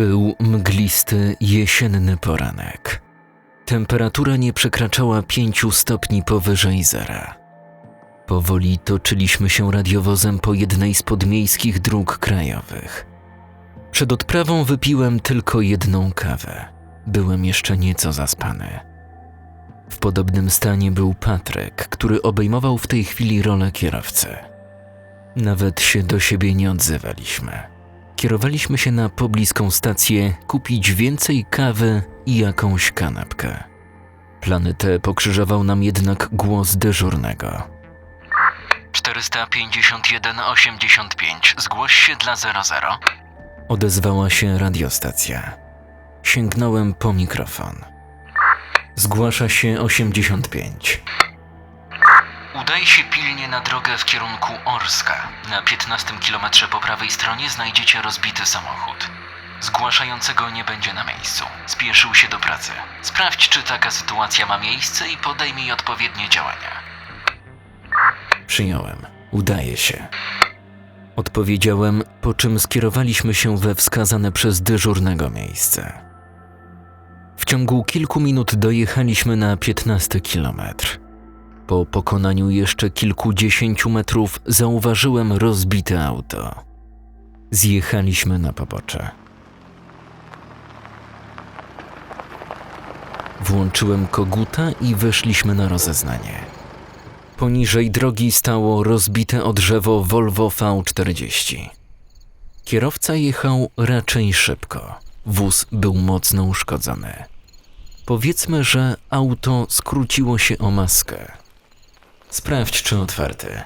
Był mglisty, jesienny poranek. Temperatura nie przekraczała pięciu stopni powyżej zera. Powoli toczyliśmy się radiowozem po jednej z podmiejskich dróg krajowych. Przed odprawą wypiłem tylko jedną kawę. Byłem jeszcze nieco zaspany. W podobnym stanie był Patryk, który obejmował w tej chwili rolę kierowcy. Nawet się do siebie nie odzywaliśmy. Kierowaliśmy się na pobliską stację kupić więcej kawy i jakąś kanapkę. Plany te pokrzyżował nam jednak głos dyżurnego. 45185, zgłoś się dla 00. Odezwała się radiostacja. Sięgnąłem po mikrofon. Zgłasza się 85. Udaj się pilnie na drogę w kierunku Orska. Na 15 kilometrze po prawej stronie znajdziecie rozbity samochód. Zgłaszającego nie będzie na miejscu. Spieszył się do pracy. Sprawdź, czy taka sytuacja ma miejsce i podejmij odpowiednie działania. Przyjąłem. Udaje się. Odpowiedziałem, po czym skierowaliśmy się we wskazane przez dyżurnego miejsce. W ciągu kilku minut dojechaliśmy na 15 kilometr. Po pokonaniu jeszcze kilkudziesięciu metrów zauważyłem rozbite auto. Zjechaliśmy na pobocze. Włączyłem koguta i weszliśmy na rozeznanie. Poniżej drogi stało rozbite o drzewo Volvo V40. Kierowca jechał raczej szybko. Wóz był mocno uszkodzony. Powiedzmy, że auto skróciło się o maskę. Sprawdź, czy otwarty.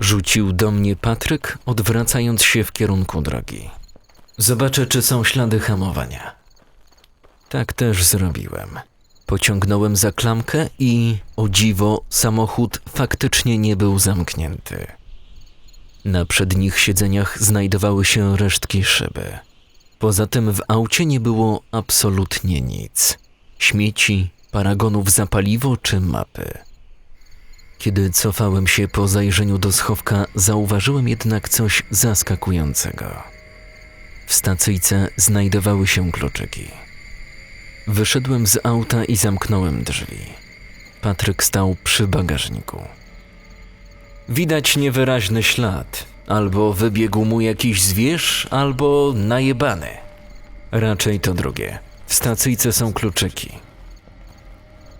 Rzucił do mnie Patryk, odwracając się w kierunku drogi. Zobaczę, czy są ślady hamowania. Tak też zrobiłem. Pociągnąłem za klamkę i, o dziwo, samochód faktycznie nie był zamknięty. Na przednich siedzeniach znajdowały się resztki szyby. Poza tym w aucie nie było absolutnie nic. Śmieci, paragonów za paliwo czy mapy. Kiedy cofałem się po zajrzeniu do schowka, zauważyłem jednak coś zaskakującego. W stacyjce znajdowały się kluczyki. Wyszedłem z auta i zamknąłem drzwi. Patryk stał przy bagażniku. Widać niewyraźny ślad. Albo wybiegł mu jakiś zwierz, albo najebany. Raczej to drugie. W stacyjce są kluczyki.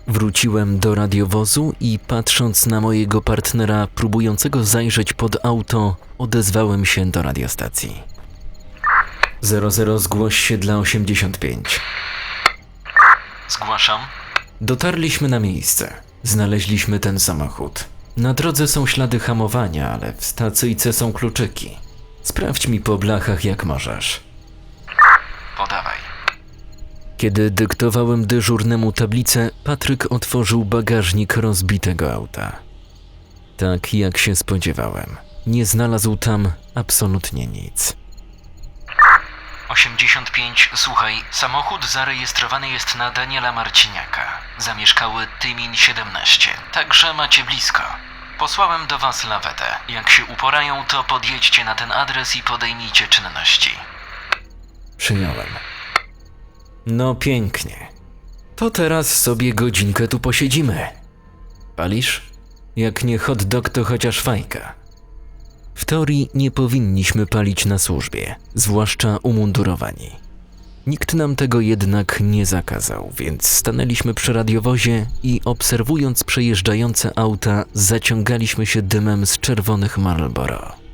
Wróciłem do radiowozu i patrząc na mojego partnera próbującego zajrzeć pod auto, odezwałem się do radiostacji. 00 zgłoś się dla 85. Zgłaszam. Dotarliśmy na miejsce. Znaleźliśmy ten samochód. Na drodze są ślady hamowania, ale w stacyjce są kluczyki. Sprawdź mi po blachach jak możesz. Podawaj. Kiedy dyktowałem dyżurnemu tablicę, Patryk otworzył bagażnik rozbitego auta. Tak jak się spodziewałem, nie znalazł tam absolutnie nic. 85, słuchaj, samochód zarejestrowany jest na Daniela Marciniaka. Zamieszkały Tymin 17, także macie blisko. Posłałem do was lawetę. Jak się uporają, to podjedźcie na ten adres i podejmijcie czynności. Przyjąłem. No pięknie. To teraz sobie godzinkę tu posiedzimy. Palisz? Jak nie hot dog, to chociaż fajka. W teorii nie powinniśmy palić na służbie, zwłaszcza umundurowani. Nikt nam tego jednak nie zakazał, więc stanęliśmy przy radiowozie i obserwując przejeżdżające auta, zaciągaliśmy się dymem z czerwonych Marlboro.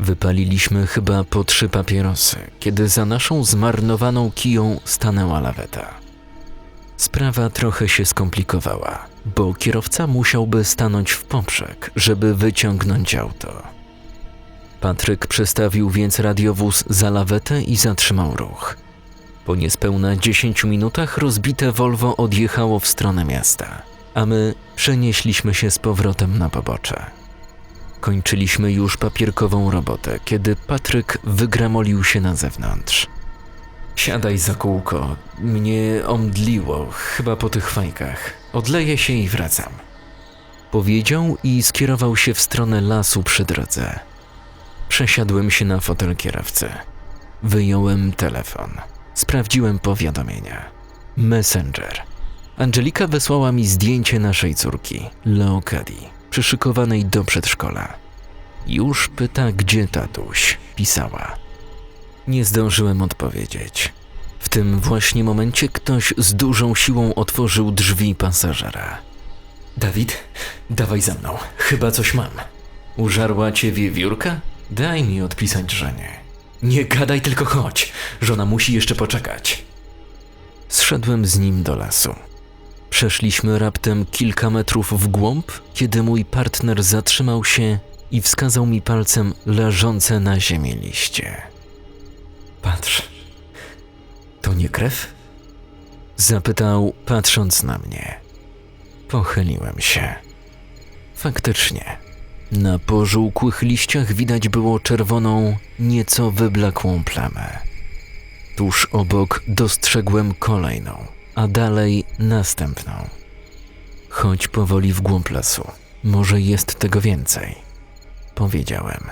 Wypaliliśmy chyba po trzy papierosy, kiedy za naszą zmarnowaną kiją stanęła laweta. Sprawa trochę się skomplikowała, bo kierowca musiałby stanąć w poprzek, żeby wyciągnąć auto. Patryk przestawił więc radiowóz za lawetę i zatrzymał ruch. Po niespełna 10 minutach rozbite Volvo odjechało w stronę miasta, a my przenieśliśmy się z powrotem na pobocze. Kończyliśmy już papierkową robotę, kiedy Patryk wygramolił się na zewnątrz. Siadaj za kółko. Mnie omdliło, chyba po tych fajkach. Odleję się i wracam. Powiedział i skierował się w stronę lasu przy drodze. Przesiadłem się na fotel kierowcy. Wyjąłem telefon. Sprawdziłem powiadomienia. Messenger. Angelika wysłała mi zdjęcie naszej córki, Leokadii, przyszykowanej do przedszkola. Już pyta, gdzie tatuś, pisała. Nie zdążyłem odpowiedzieć. W tym właśnie momencie ktoś z dużą siłą otworzył drzwi pasażera. Dawid, dawaj za mną, chyba coś mam. Użarła cię wiewiórka? Daj mi odpisać żenie. Nie gadaj, tylko chodź. Żona musi jeszcze poczekać. Zszedłem z nim do lasu. Przeszliśmy raptem kilka metrów w głąb, kiedy mój partner zatrzymał się i wskazał mi palcem leżące na ziemi liście. Patrz, to nie krew? Zapytał, patrząc na mnie. Pochyliłem się. Faktycznie, na pożółkłych liściach widać było czerwoną, nieco wyblakłą plamę. Tuż obok dostrzegłem kolejną, a dalej następną. Chodź powoli w głąb lasu. Może jest tego więcej. Powiedziałem.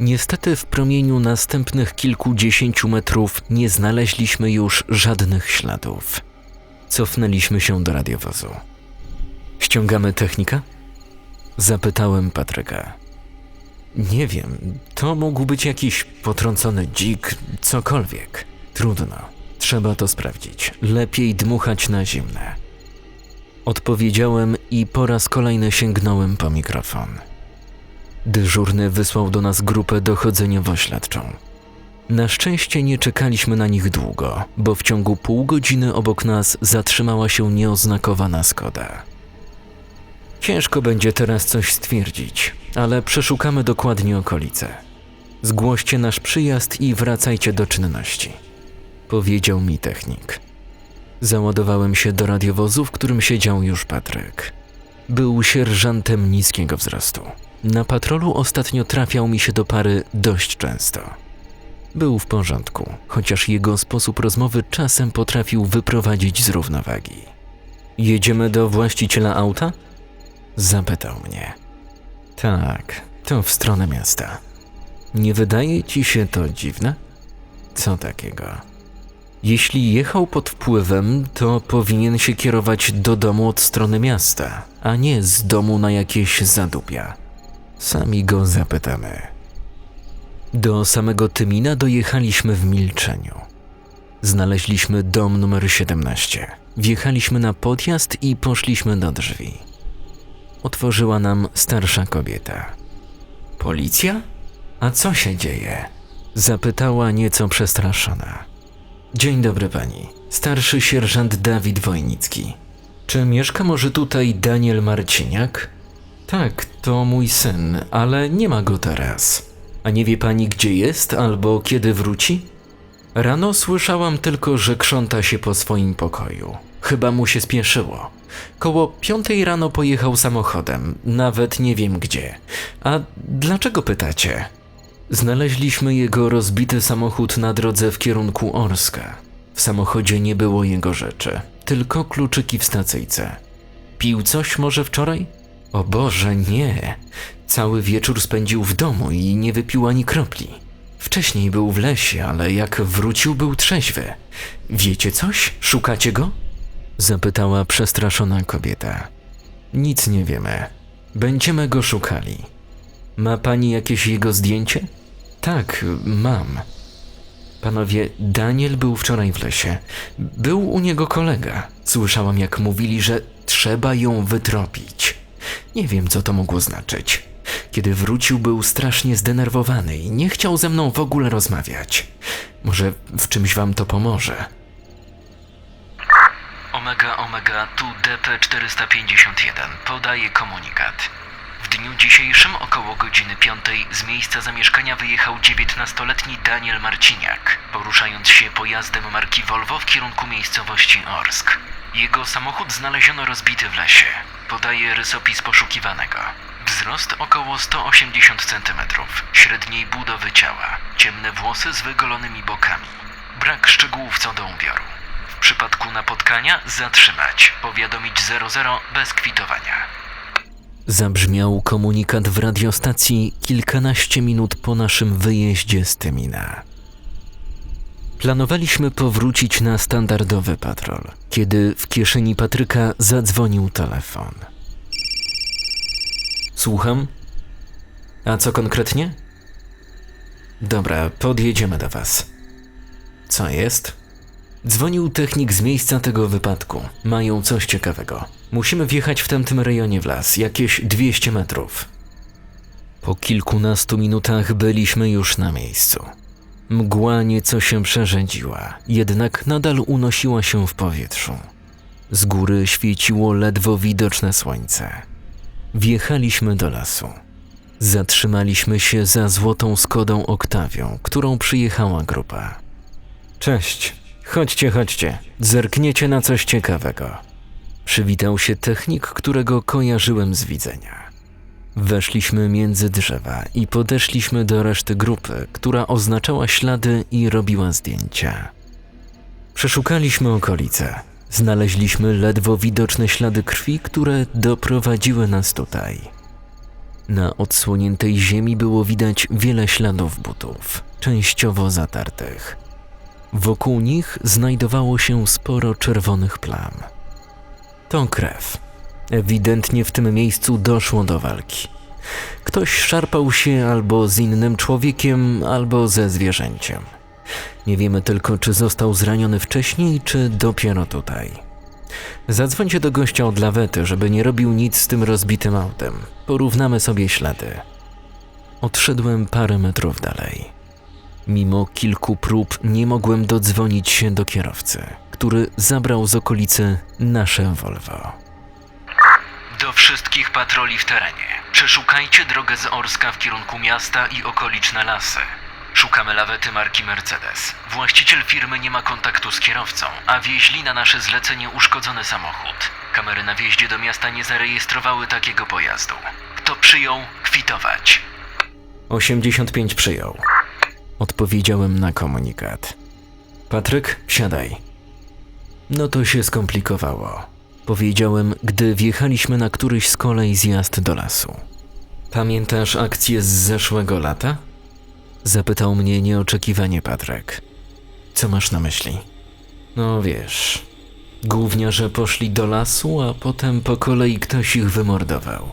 Niestety w promieniu następnych kilkudziesięciu metrów nie znaleźliśmy już żadnych śladów. Cofnęliśmy się do radiowozu. Ściągamy technika? Zapytałem Patryka. Nie wiem, to mógł być jakiś potrącony dzik, cokolwiek. Trudno, trzeba to sprawdzić. Lepiej dmuchać na zimne. Odpowiedziałem i po raz kolejny sięgnąłem po mikrofon. Dyżurny wysłał do nas grupę dochodzeniowo-śledczą. Na szczęście nie czekaliśmy na nich długo, bo w ciągu pół godziny obok nas zatrzymała się nieoznakowana Skoda. Ciężko będzie teraz coś stwierdzić, ale przeszukamy dokładnie okolice. Zgłoście nasz przyjazd i wracajcie do czynności, powiedział mi technik. Załadowałem się do radiowozu, w którym siedział już Patryk. Był sierżantem niskiego wzrostu. Na patrolu ostatnio trafiał mi się do pary dość często. Był w porządku, chociaż jego sposób rozmowy czasem potrafił wyprowadzić z równowagi. Jedziemy do właściciela auta? Zapytał mnie. Tak, to w stronę miasta. Nie wydaje ci się to dziwne? Co takiego? Jeśli jechał pod wpływem, to powinien się kierować do domu od strony miasta, a nie z domu na jakieś zadupia. Sami go zapytamy. Do samego Tymina dojechaliśmy w milczeniu. Znaleźliśmy dom numer 17. Wjechaliśmy na podjazd i poszliśmy do drzwi. Otworzyła nam starsza kobieta. Policja? A co się dzieje? Zapytała nieco przestraszona. Dzień dobry pani. Starszy sierżant Dawid Wojnicki. Czy mieszka może tutaj Daniel Marciniak? Tak, to mój syn, ale nie ma go teraz. A nie wie pani, gdzie jest albo kiedy wróci? Rano słyszałam tylko, że krząta się po swoim pokoju. Chyba mu się spieszyło. Koło piątej rano pojechał samochodem, nawet nie wiem gdzie. A dlaczego pytacie? Znaleźliśmy jego rozbity samochód na drodze w kierunku Orska. W samochodzie nie było jego rzeczy, tylko kluczyki w stacyjce. Pił coś może wczoraj? O Boże, nie. Cały wieczór spędził w domu i nie wypił ani kropli. Wcześniej był w lesie, ale jak wrócił, był trzeźwy. Wiecie coś? Szukacie go? Zapytała przestraszona kobieta. Nic nie wiemy. Będziemy go szukali. Ma pani jakieś jego zdjęcie? Tak, mam. Panowie, Daniel był wczoraj w lesie. Był u niego kolega. Słyszałam, jak mówili, że trzeba ją wytropić. Nie wiem, co to mogło znaczyć. Kiedy wrócił, był strasznie zdenerwowany i nie chciał ze mną w ogóle rozmawiać. Może w czymś wam to pomoże. Omega Omega tu DP451 podaje komunikat. W dniu dzisiejszym około godziny 5 z miejsca zamieszkania wyjechał 19-letni Daniel Marciniak, poruszając się pojazdem marki Volvo w kierunku miejscowości Orsk. Jego samochód znaleziono rozbity w lesie. Podaje rysopis poszukiwanego. Wzrost około 180 cm, średniej budowy ciała, ciemne włosy z wygolonymi bokami. Brak szczegółów co do ubioru. W przypadku napotkania zatrzymać, powiadomić 00 bez kwitowania. Zabrzmiał komunikat w radiostacji kilkanaście minut po naszym wyjeździe z Tymina. Planowaliśmy powrócić na standardowy patrol, kiedy w kieszeni Patryka zadzwonił telefon. Słucham? A co konkretnie? Dobra, podjedziemy do was. Co jest? Dzwonił technik z miejsca tego wypadku. Mają coś ciekawego. Musimy wjechać w tamtym rejonie w las, jakieś 200 metrów. Po kilkunastu minutach byliśmy już na miejscu. Mgła nieco się przerzędziła, jednak nadal unosiła się w powietrzu. Z góry świeciło ledwo widoczne słońce. Wjechaliśmy do lasu. Zatrzymaliśmy się za złotą Skodą Oktawią, którą przyjechała grupa. Cześć, chodźcie, chodźcie, zerkniecie na coś ciekawego. Przywitał się technik, którego kojarzyłem z widzenia. Weszliśmy między drzewa i podeszliśmy do reszty grupy, która oznaczała ślady i robiła zdjęcia. Przeszukaliśmy okolice. Znaleźliśmy ledwo widoczne ślady krwi, które doprowadziły nas tutaj. Na odsłoniętej ziemi było widać wiele śladów butów, częściowo zatartych. Wokół nich znajdowało się sporo czerwonych plam. To krew. Ewidentnie w tym miejscu doszło do walki. Ktoś szarpał się albo z innym człowiekiem, albo ze zwierzęciem. Nie wiemy tylko, czy został zraniony wcześniej, czy dopiero tutaj. Zadzwońcie do gościa od lawety, żeby nie robił nic z tym rozbitym autem. Porównamy sobie ślady. Odszedłem parę metrów dalej. Mimo kilku prób nie mogłem dodzwonić się do kierowcy, który zabrał z okolicy nasze Volvo. Do wszystkich patroli w terenie. Przeszukajcie drogę z Orska w kierunku miasta i okoliczne lasy. Szukamy lawety marki Mercedes. Właściciel firmy nie ma kontaktu z kierowcą, a wieźli na nasze zlecenie uszkodzony samochód. Kamery na wjeździe do miasta nie zarejestrowały takiego pojazdu. Kto przyjął, kwitować. 85 przyjął. Odpowiedziałem na komunikat. Patryk, wsiadaj. No to się skomplikowało. Powiedziałem, gdy wjechaliśmy na któryś z kolei zjazd do lasu. Pamiętasz akcję z zeszłego lata? Zapytał mnie nieoczekiwanie Patryk. Co masz na myśli? No wiesz, gówniarze poszli do lasu, a potem po kolei ktoś ich wymordował.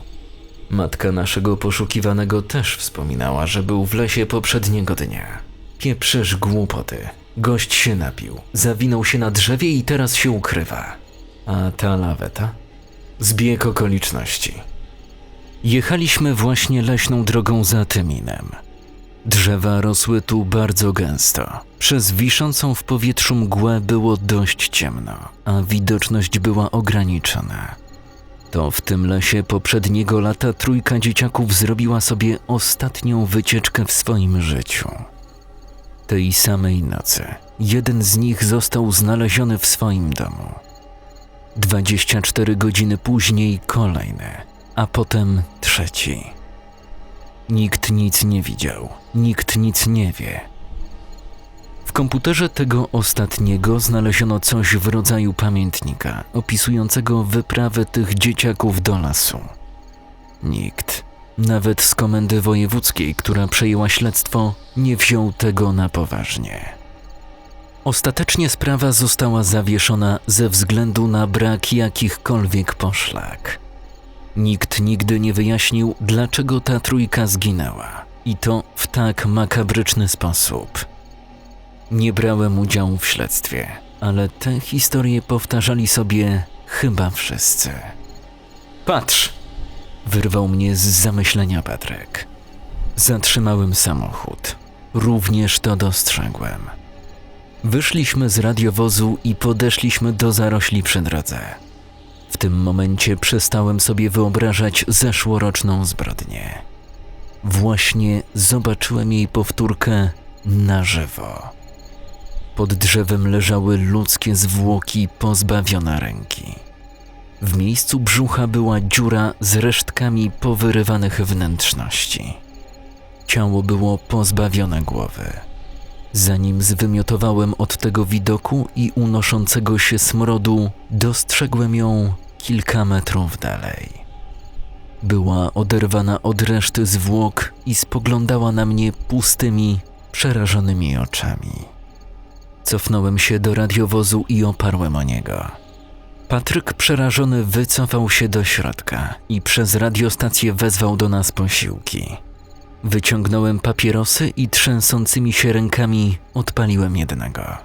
Matka naszego poszukiwanego też wspominała, że był w lesie poprzedniego dnia. Pieprzysz głupoty. Gość się napił, zawinął się na drzewie i teraz się ukrywa. A ta laweta? Zbieg okoliczności. Jechaliśmy właśnie leśną drogą za Tyminem. Drzewa rosły tu bardzo gęsto. Przez wiszącą w powietrzu mgłę było dość ciemno, a widoczność była ograniczona. To w tym lesie poprzedniego lata trójka dzieciaków zrobiła sobie ostatnią wycieczkę w swoim życiu. Tej samej nocy jeden z nich został znaleziony w swoim domu. 24 godziny później kolejny, a potem trzeci. Nikt nic nie widział, nikt nic nie wie. W komputerze tego ostatniego znaleziono coś w rodzaju pamiętnika opisującego wyprawę tych dzieciaków do lasu. Nikt, nawet z komendy wojewódzkiej, która przejęła śledztwo, nie wziął tego na poważnie. Ostatecznie sprawa została zawieszona ze względu na brak jakichkolwiek poszlak. Nikt nigdy nie wyjaśnił, dlaczego ta trójka zginęła i to w tak makabryczny sposób. Nie brałem udziału w śledztwie, ale te historie powtarzali sobie chyba wszyscy. Patrz! Wyrwał mnie z zamyślenia Patryk. Zatrzymałem samochód. Również to dostrzegłem. Wyszliśmy z radiowozu i podeszliśmy do zarośli przy drodze. W tym momencie przestałem sobie wyobrażać zeszłoroczną zbrodnię. Właśnie zobaczyłem jej powtórkę na żywo. Pod drzewem leżały ludzkie zwłoki pozbawione ręki. W miejscu brzucha była dziura z resztkami powyrywanych wnętrzności. Ciało było pozbawione głowy. Zanim zwymiotowałem od tego widoku i unoszącego się smrodu, dostrzegłem ją kilka metrów dalej. Była oderwana od reszty zwłok i spoglądała na mnie pustymi, przerażonymi oczami. Cofnąłem się do radiowozu i oparłem o niego. Patryk przerażony wycofał się do środka i przez radiostację wezwał do nas posiłki. Wyciągnąłem papierosy i trzęsącymi się rękami odpaliłem jednego.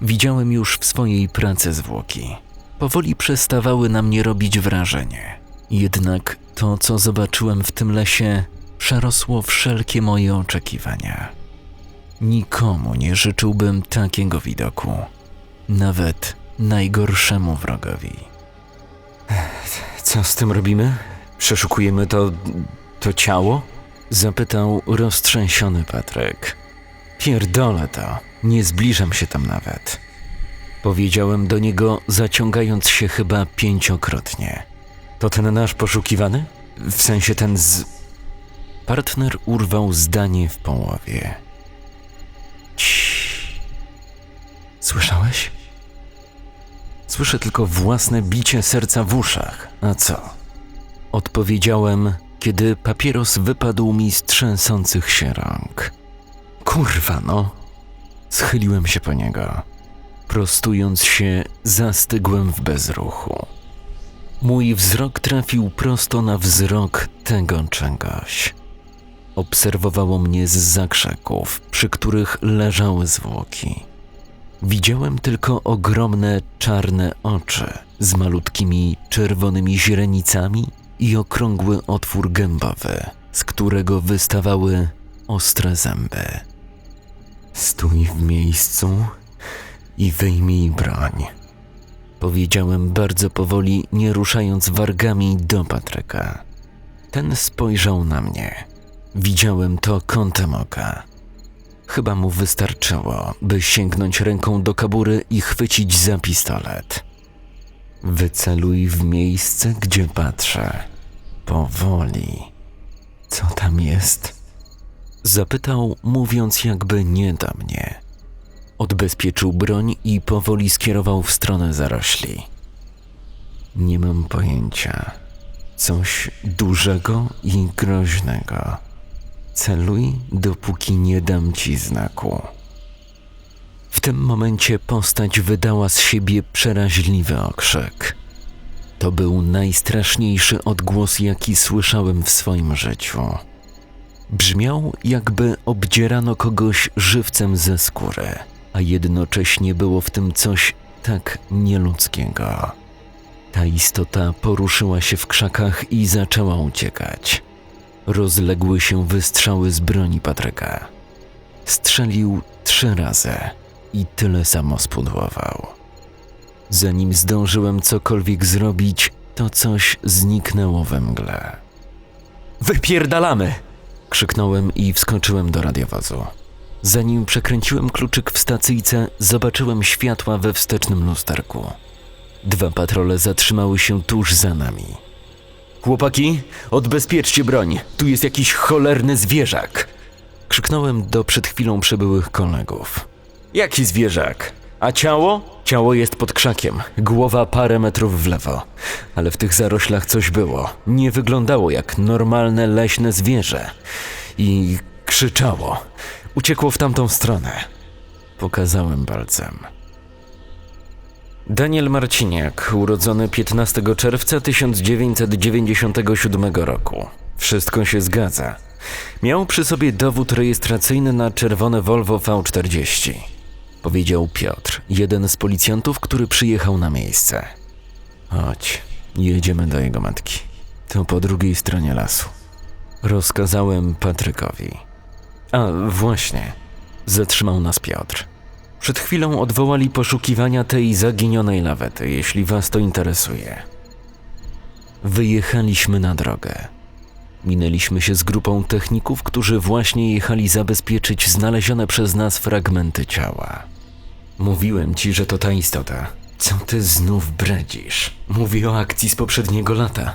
Widziałem już w swojej pracy zwłoki. Powoli przestawały na mnie robić wrażenie. Jednak to, co zobaczyłem w tym lesie, przerosło wszelkie moje oczekiwania. Nikomu nie życzyłbym takiego widoku, nawet najgorszemu wrogowi. Co z tym robimy? Przeszukujemy to. to ciało? Zapytał roztrzęsiony Patryk. Pierdolę to, nie zbliżam się tam nawet. Powiedziałem do niego, zaciągając się chyba pięciokrotnie. To ten nasz poszukiwany? W sensie ten z. Partner urwał zdanie w połowie. Ciii. Słyszałeś? Słyszę tylko własne bicie serca w uszach. A co? Odpowiedziałem, kiedy papieros wypadł mi z trzęsących się rąk. Kurwa, no. Schyliłem się po niego. Prostując się, zastygłem w bezruchu. Mój wzrok trafił prosto na wzrok tego czegoś. Obserwowało mnie z zakrzaków, przy których leżały zwłoki. Widziałem tylko ogromne czarne oczy z malutkimi czerwonymi źrenicami i okrągły otwór gębowy, z którego wystawały ostre zęby. Stój w miejscu i wyjmij broń. Powiedziałem bardzo powoli, nie ruszając wargami do Patryka. Ten spojrzał na mnie. Widziałem to kątem oka. Chyba mu wystarczyło, by sięgnąć ręką do kabury i chwycić za pistolet. Wyceluj w miejsce, gdzie patrzę. Powoli. Co tam jest? Zapytał, mówiąc jakby nie do mnie. Odbezpieczył broń i powoli skierował w stronę zarośli. Nie mam pojęcia. Coś dużego i groźnego. Celuj, dopóki nie dam ci znaku. W tym momencie postać wydała z siebie przeraźliwy okrzyk. To był najstraszniejszy odgłos, jaki słyszałem w swoim życiu. Brzmiał, jakby obdzierano kogoś żywcem ze skóry, a jednocześnie było w tym coś tak nieludzkiego. Ta istota poruszyła się w krzakach i zaczęła uciekać. Rozległy się wystrzały z broni Patryka. Strzelił trzy razy i tyle samo spudłował. Zanim zdążyłem cokolwiek zrobić, to coś zniknęło we mgle. Wypierdalamy! krzyknąłem i wskoczyłem do radiowozu. Zanim przekręciłem kluczyk w stacyjce, zobaczyłem światła we wstecznym lusterku. Dwa patrole zatrzymały się tuż za nami. Chłopaki, odbezpieczcie broń. Tu jest jakiś cholerny zwierzak. Krzyknąłem do przed chwilą przybyłych kolegów. Jaki zwierzak? A ciało? Ciało jest pod krzakiem, głowa parę metrów w lewo. Ale w tych zaroślach coś było. Nie wyglądało jak normalne leśne zwierzę. I krzyczało. Uciekło w tamtą stronę. Pokazałem palcem. Daniel Marciniak, urodzony 15 czerwca 1997 roku. Wszystko się zgadza. Miał przy sobie dowód rejestracyjny na czerwone Volvo V40. Powiedział Piotr, jeden z policjantów, który przyjechał na miejsce. Chodź, jedziemy do jego matki. To po drugiej stronie lasu. Rozkazałem Patrykowi. A właśnie, zatrzymał nas Piotr. Przed chwilą odwołali poszukiwania tej zaginionej lawety, jeśli was to interesuje. Wyjechaliśmy na drogę. Minęliśmy się z grupą techników, którzy właśnie jechali zabezpieczyć znalezione przez nas fragmenty ciała. Mówiłem ci, że to ta istota. Co ty znów bredzisz? Mówię o akcji z poprzedniego lata.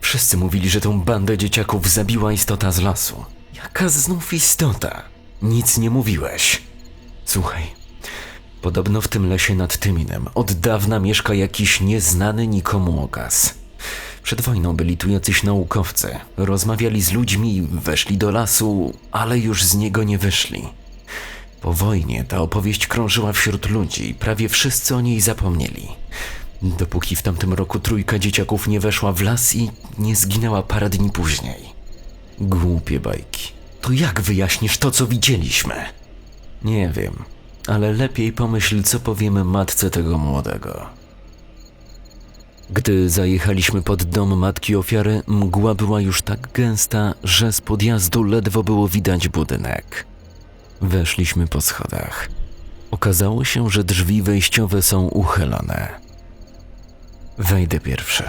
Wszyscy mówili, że tą bandę dzieciaków zabiła istota z lasu. Jaka znów istota? Nic nie mówiłeś. Słuchaj, podobno w tym lesie nad Tyminem od dawna mieszka jakiś nieznany nikomu okaz. Przed wojną byli tu jacyś naukowcy. Rozmawiali z ludźmi, weszli do lasu, ale już z niego nie wyszli. Po wojnie ta opowieść krążyła wśród ludzi prawie wszyscy o niej zapomnieli. Dopóki w tamtym roku trójka dzieciaków nie weszła w las i nie zginęła parę dni później. Głupie bajki. To jak wyjaśnisz to, co widzieliśmy? Nie wiem, ale lepiej pomyśl, co powiemy matce tego młodego. Gdy zajechaliśmy pod dom matki ofiary, mgła była już tak gęsta, że z podjazdu ledwo było widać budynek. Weszliśmy po schodach. Okazało się, że drzwi wejściowe są uchylone. Wejdę pierwszy.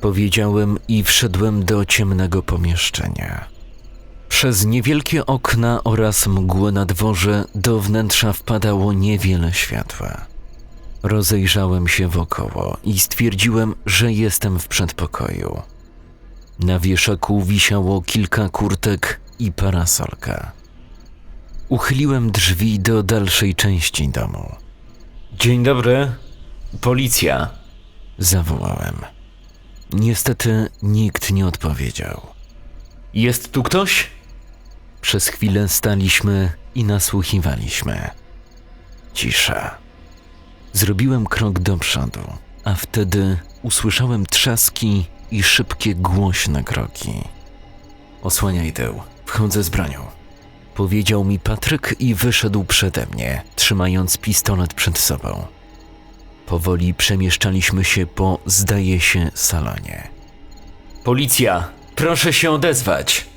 Powiedziałem i wszedłem do ciemnego pomieszczenia. Przez niewielkie okna oraz mgłę na dworze do wnętrza wpadało niewiele światła. Rozejrzałem się wokoło i stwierdziłem, że jestem w przedpokoju. Na wieszaku wisiało kilka kurtek i parasolka. Uchyliłem drzwi do dalszej części domu. Dzień dobry, policja, zawołałem. Niestety nikt nie odpowiedział. Jest tu ktoś? Przez chwilę staliśmy i nasłuchiwaliśmy. Cisza. Zrobiłem krok do przodu, a wtedy usłyszałem trzaski i szybkie, głośne kroki. Osłaniaj tył, wchodzę z bronią. Powiedział mi Patryk i wyszedł przede mnie, trzymając pistolet przed sobą. Powoli przemieszczaliśmy się po, zdaje się, salonie. Policja, proszę się odezwać!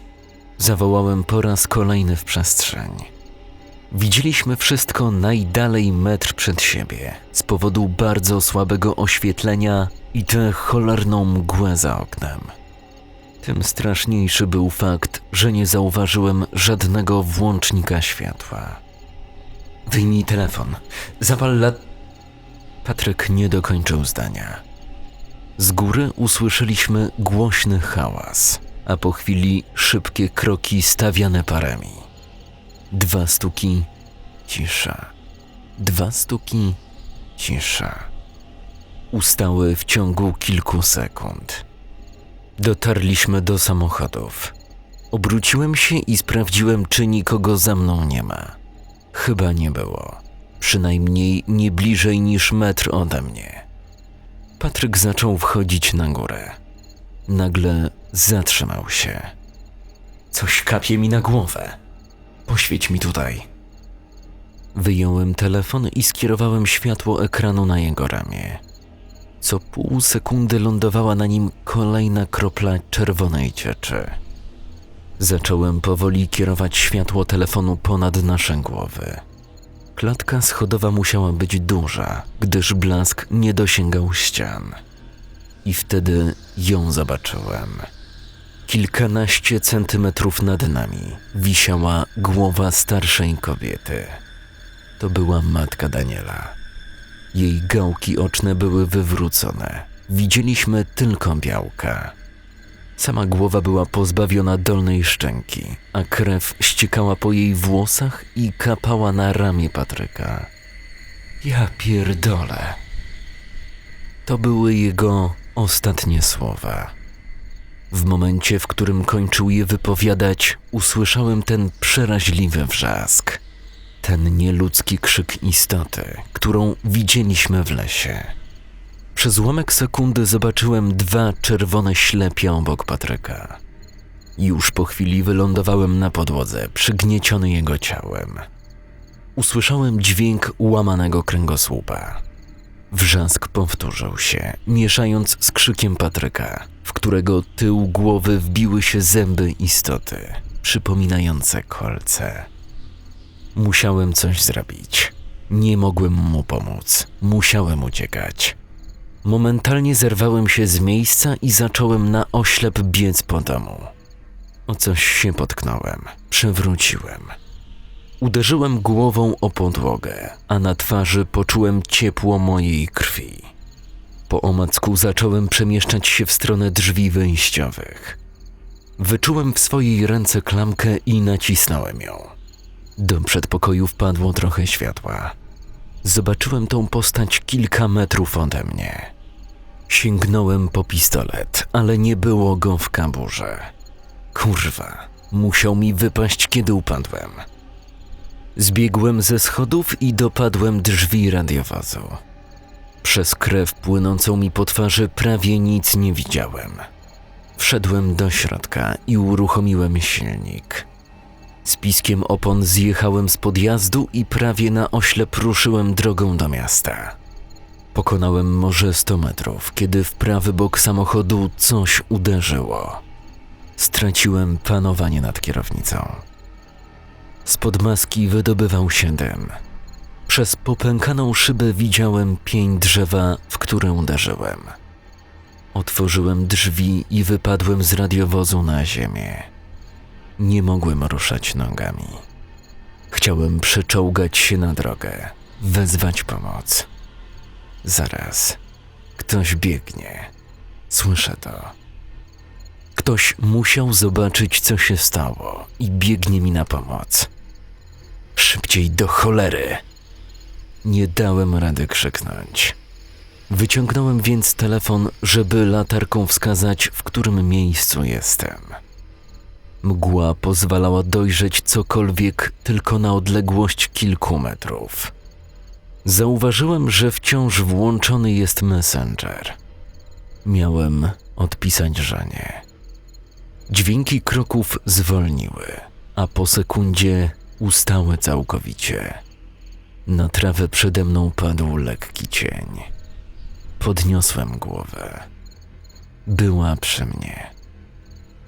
Zawołałem po raz kolejny w przestrzeń. Widzieliśmy wszystko najdalej metr przed siebie z powodu bardzo słabego oświetlenia i tę cholerną mgłę za oknem. Tym straszniejszy był fakt, że nie zauważyłem żadnego włącznika światła. Wyjmij telefon. Zapal lat. Patryk nie dokończył zdania. Z góry usłyszeliśmy głośny hałas, a po chwili szybkie kroki stawiane parami. Dwa stuki, cisza. Dwa stuki, cisza. Ustały w ciągu kilku sekund. Dotarliśmy do samochodów. Obróciłem się i sprawdziłem, czy nikogo za mną nie ma. Chyba nie było. Przynajmniej nie bliżej niż metr ode mnie. Patryk zaczął wchodzić na górę. Nagle zatrzymał się. Coś kapie mi na głowę. Poświeć mi tutaj. Wyjąłem telefon i skierowałem światło ekranu na jego ramię. Co pół sekundy lądowała na nim kolejna kropla czerwonej cieczy. Zacząłem powoli kierować światło telefonu ponad nasze głowy. Klatka schodowa musiała być duża, gdyż blask nie dosięgał ścian. I wtedy ją zobaczyłem. Kilkanaście centymetrów nad nami wisiała głowa starszej kobiety. To była matka Daniela. Jej gałki oczne były wywrócone. Widzieliśmy tylko białka. Sama głowa była pozbawiona dolnej szczęki, a krew ściekała po jej włosach i kapała na ramię Patryka. Ja pierdolę. To były jego ostatnie słowa. W momencie, w którym kończył je wypowiadać, usłyszałem ten przeraźliwy wrzask. Ten nieludzki krzyk istoty, którą widzieliśmy w lesie. Przez ułamek sekundy zobaczyłem dwa czerwone ślepia obok Patryka. Już po chwili wylądowałem na podłodze, przygnieciony jego ciałem. Usłyszałem dźwięk łamanego kręgosłupa. Wrzask powtórzył się, mieszając z krzykiem Patryka, w którego tył głowy wbiły się zęby istoty, przypominające kolce. Musiałem coś zrobić. Nie mogłem mu pomóc. Musiałem uciekać. Momentalnie zerwałem się z miejsca i zacząłem na oślep biec po domu. O coś się potknąłem, przewróciłem. Uderzyłem głową o podłogę, a na twarzy poczułem ciepło mojej krwi. Po omacku zacząłem przemieszczać się w stronę drzwi wyjściowych. Wyczułem w swojej ręce klamkę i nacisnąłem ją. Do przedpokoju wpadło trochę światła. Zobaczyłem tą postać kilka metrów ode mnie. Sięgnąłem po pistolet, ale nie było go w kaburze. Kurwa, musiał mi wypaść, kiedy upadłem. Zbiegłem ze schodów i dopadłem drzwi radiowozu. Przez krew płynącą mi po twarzy prawie nic nie widziałem. Wszedłem do środka i uruchomiłem silnik. Z piskiem opon zjechałem z podjazdu i prawie na oślep ruszyłem drogą do miasta. Pokonałem może 100 metrów, kiedy w prawy bok samochodu coś uderzyło. Straciłem panowanie nad kierownicą. Spod maski wydobywał się dym. Przez popękaną szybę widziałem pień drzewa, w które uderzyłem. Otworzyłem drzwi i wypadłem z radiowozu na ziemię. Nie mogłem ruszać nogami. Chciałem przeczołgać się na drogę, wezwać pomoc. Zaraz. Ktoś biegnie. Słyszę to. Ktoś musiał zobaczyć, co się stało i biegnie mi na pomoc. Szybciej do cholery! Nie dałem rady krzyknąć. Wyciągnąłem więc telefon, żeby latarką wskazać, w którym miejscu jestem. Mgła pozwalała dojrzeć cokolwiek tylko na odległość kilku metrów. Zauważyłem, że wciąż włączony jest messenger. Miałem odpisać żonie. Dźwięki kroków zwolniły, a po sekundzie ustały całkowicie. Na trawę przede mną padł lekki cień. Podniosłem głowę. Była przy mnie.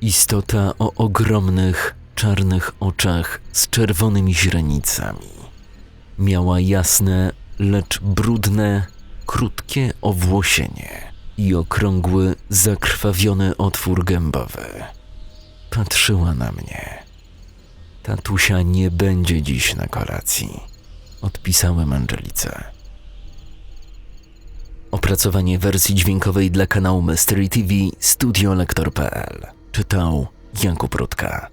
Istota o ogromnych, czarnych oczach z czerwonymi źrenicami. Miała jasne, lecz brudne, krótkie owłosienie i okrągły, zakrwawiony otwór gębowy. Patrzyła na mnie. Tatusia nie będzie dziś na kolacji, odpisałem Angelice. Opracowanie wersji dźwiękowej dla kanału Mystery TV studiolektor.pl Czytał Jakub Rutka.